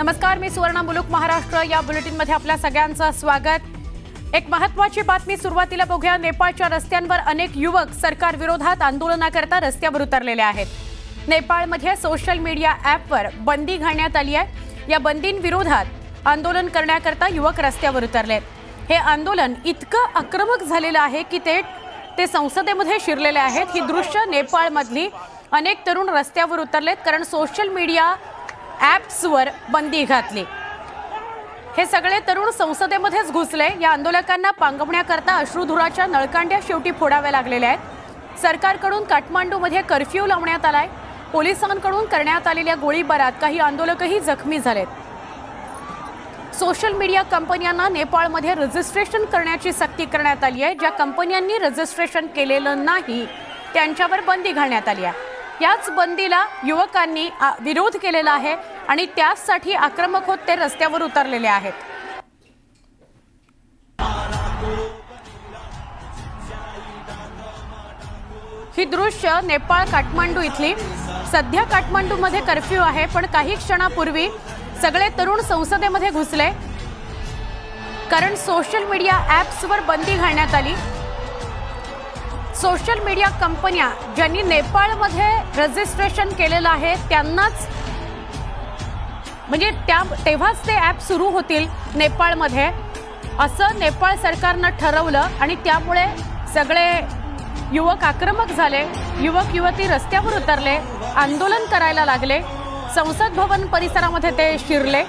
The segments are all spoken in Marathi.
नमस्कार मी सुवर्णा मुलुक महाराष्ट्र. या बुलेटिनमध्ये आपल्या सगळ्यांचं स्वागत. एक महत्वाची बातमी सुरुवातीला बघूया. नेपाळच्या रस्त्यांवर अनेक युवक सरकार विरोधात आंदोलनाकरता रस्त्यावर उतरलेले आहेत. नेपाळमध्ये सोशल मीडिया ॲपवर बंदी घालण्यात आली आहे. या बंदींविरोधात आंदोलन करण्याकरता युवक रस्त्यावर उतरलेत हे आंदोलन इतकं आक्रमक झालेलं आहे की ते ते संसदेमध्ये शिरलेले आहेत. ही दृश्य नेपाळमधली अनेक तरुण रस्त्यावर उतरलेत. कारण सोशल मीडिया ॲप्सवर बंदी घातली. हे सगळे तरुण संसदेमध्येच घुसले. या आंदोलकांना पांगवण्याकरता अश्रुधुराच्या नळकांड्या शेवटी फोडाव्या लागलेल्या आहेत. सरकारकडून काठमांडूमध्ये कर्फ्यू लावण्यात आलाय. पोलिसांकडून करण्यात आलेल्या गोळीबारात काही आंदोलकही जखमी झालेत. सोशल मीडिया कंपन्यांना नेपाळमध्ये रजिस्ट्रेशन करण्याची सक्ती करण्यात आली आहे. ज्या कंपन्यांनी रजिस्ट्रेशन केलेलं नाही त्यांच्यावर बंदी घालण्यात आली आहे. याच बंदीला युवकांनी विरोध केलेला आहे आणि त्याचसाठी आक्रमक होत ते रस्त्यावर उतरलेले आहेत. ही दृश्य नेपाळ काठमांडू इथली. सध्या काठमांडूमध्ये कर्फ्यू आहे पण काही क्षणापूर्वी सगळे तरुण संसदेमध्ये घुसले. कारण सोशल मीडिया ॲप्सवर बंदी घालण्यात आली. सोशल मीडिया कंपन्या ज्यांनी नेपाळमध्ये रजिस्ट्रेशन केलेलं आहे त्यांनाच म्हणजे त्या तेव्हाच ते ॲप सुरू होतील नेपाळमध्ये. असं नेपाळ सरकारनं ठरवलं आणि त्यामुळे सगळे युवक आक्रमक झाले युवक युवती रस्त्यावर उतरले आंदोलन करायला लागले. संसद भवन परिसरामध्ये ते शिरले.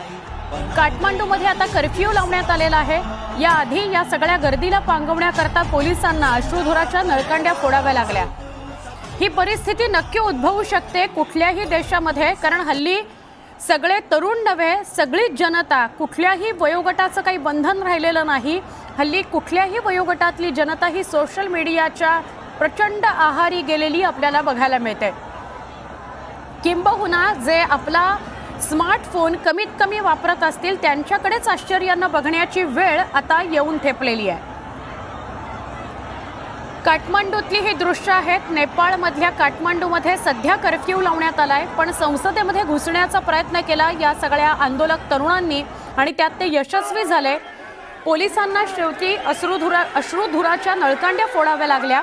काठमांडूमध्ये आता कर्फ्यू लावण्यात आलेला आहे. याआधी या सगळ्या गर्दीला पांगवण्याकरता पोलिसांना अश्रुधुराच्या नळकांड्या फोडाव्या लागल्या. ही परिस्थिती नक्की उद्भवू शकते कुठल्याही देशामध्ये कारण हल्ली सगळे तरुण नव्हे सगळीच जनता कुठल्याही वयोगटाचं काही बंधन राहिलेलं नाही. हल्ली कुठल्याही वयोगटातली जनता ही सोशल मीडियाच्या प्रचंड आहारी गेलेली आपल्याला बघायला मिळते. किंबहुना जे आपला स्मार्टफोन कमीत कमी वापरत असतील त्यांच्याकडेच आश्चर्यानं बघण्याची वेळ आता येऊन ठेपलेली आहे. काठमांडूतली ही दृश्य आहेत नेपाळमधल्या काठमांडूमध्ये सध्या कर्फ्यू लावण्यात आलाय पण संसदेमध्ये घुसण्याचा प्रयत्न केला. या सगळ्या आंदोलक तरुणांनी आणि त्यात ते यशस्वी झाले. पोलिसांना शेवटी अश्रुधुरा अश्रुधुराच्या नळकांड्या फोडाव्या लागल्या.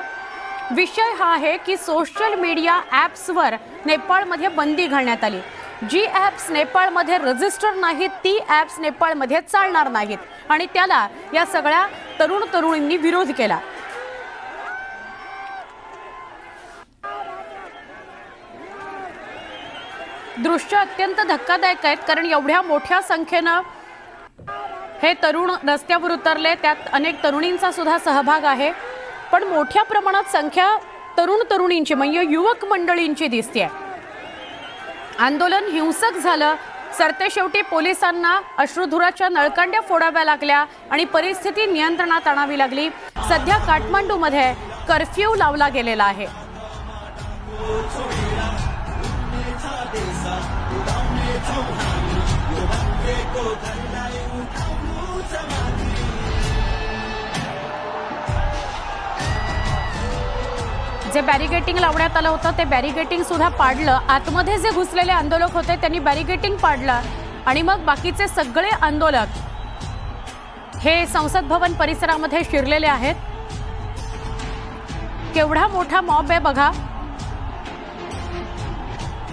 विषय हा आहे की सोशल मीडिया ॲप्सवर नेपाळमध्ये बंदी घालण्यात आली. जी ॲप्स नेपाळमध्ये रजिस्टर नाहीत ती ॲप्स नेपाळमध्ये चालणार नाहीत. आणि त्याला या सगळ्या तरुण तरुणींनी विरोध केला. दृश्य अत्यंत धक्कादायक आहेत कारण एवढ्या मोठ्या संख्येनं हे तरुण रस्त्यावर उतरले. त्यात अनेक तरुणींचा सुद्धा सहभाग आहे. पण मोठ्या प्रमाणात संख्या तरुण तरुणींची म्हणजे युवक मंडळींची दिसते आहे आंदोलन हिंसक झालं. सरतेशेवटी पोलिसांना अश्रुधुराच्या नळकांड्या फोडाव्या लागल्या आणि परिस्थिती नियंत्रणात आणावी लागली. सध्या काठमांडूमध्ये कर्फ्यू लावला गेलेला आहे. जे बॅरिगेटिंग लावण्यात आलं होतं ते बॅरिगेटिंग सुद्धा पाडलं. आतमध्ये जे घुसलेले आंदोलक होते त्यांनी बॅरिगेटिंग पाडलं. आणि मग बाकीचे सगळे आंदोलक हे संसद भवन परिसरामध्ये शिरलेले आहेत. केवढा मोठा मॉब आहे बघा.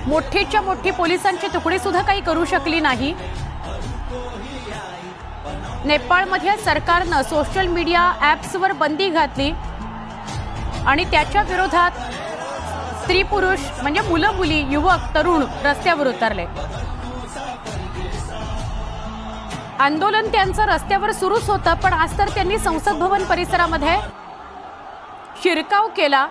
मोठीच्या मोठी पोलिसांची तुकडी सुद्धा काही करू शकली नाही. नेपाळमध्ये सरकारनं सोशल मीडिया ॲप्सवर बंदी घातली. आणि त्याच्या विरोधात स्त्री पुरुष म्हणजे मुलं मुली युवक तरुण रस्त्यावर उतरले. आंदोलन त्यांचं रस्त्यावर सुरूच होतं पण आज तर त्यांनी संसद भवन परिसरामध्ये शिरकाव केला.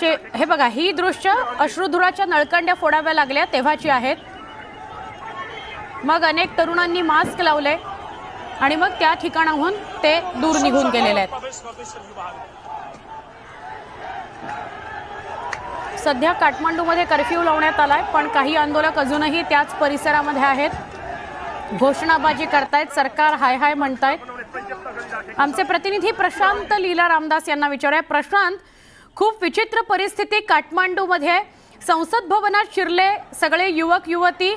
शे हे बघा ही दृश्य अश्रुधुराच्या नळकांड्या फोडाव्या लागल्या तेव्हाची आहेत. मग अनेक तरुणांनी मास्क लावले. आणि मग त्या ठिकाणाहून ते दूर निघून गेलेले आहेत. सध्या काठमांडूमध्ये कर्फ्यू लावण्यात आलाय पण काही आंदोलक अजूनही त्याच परिसरामध्ये आहेत. घोषणाबाजी करतायत सरकार हाय हाय म्हणतायत. आमचे प्रतिनिधी प्रशांत लीला रामदास यांना विचारूया. प्रशांत खूप विचित्र परिस्थिती काठमांडूमध्ये. संसद भवनात शिरले सगळे युवक युवती.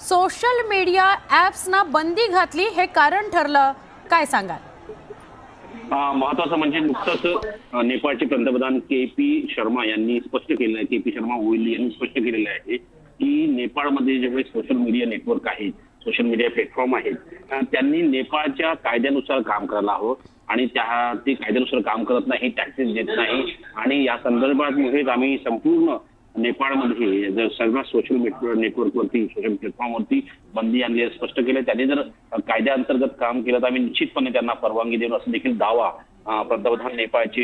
सोशल मीडिया ॲप्सना बंदी घातली हे कारण ठरलं. काय सांगाल? महत्वाचं म्हणजे नुकतंच नेपाळचे पंतप्रधान के पी शर्मा यांनी स्पष्ट केलं आहे के पी शर्मा ओली यांनी स्पष्ट केलेलं आहे की नेपाळमध्ये जेवढे सोशल मीडिया नेटवर्क आहेत सोशल मीडिया प्लॅटफॉर्म आहेत त्यांनी नेपाळच्या कायद्यानुसार काम करायला हवं आणि त्या ते कायद्यानुसार काम करत नाही टॅक्सेस देत नाही आणि या संदर्भात मुळेच आम्ही संपूर्ण नेपाळमध्ये जर सर्व सोशल नेटवर्कवरती सोशल प्लॅटफॉर्मवरती बंदी आणली आहे, स्पष्ट केलं त्यांनी जर कायद्याअंतर्गत काम केलं तर आम्ही निश्चितपणे त्यांना परवानगी देऊ असं देखील दावा पंतप्रधान नेपाळचे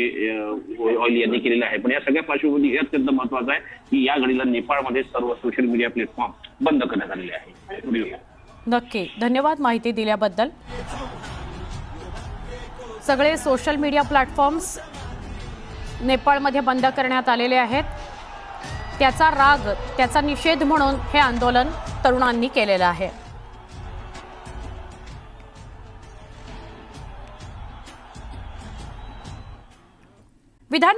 ऑइल यांनी केलेला आहे. पण या सगळ्या पार्श्वभूमी हे अत्यंत महत्वाचं आहे की या घडीला नेपाळमध्ये सर्व सोशल मीडिया प्लॅटफॉर्म बंद करण्यात आलेले आहे. नक्की. धन्यवाद माहिती दिल्याबद्दल. सगळे सोशल मीडिया प्लॅटफॉर्म्स नेपाळमध्ये बंद करण्यात आलेले आहेत. त्याचा राग त्याचा निषेध म्हणून हे आंदोलन तरुणांनी केलेलं आहे. विधान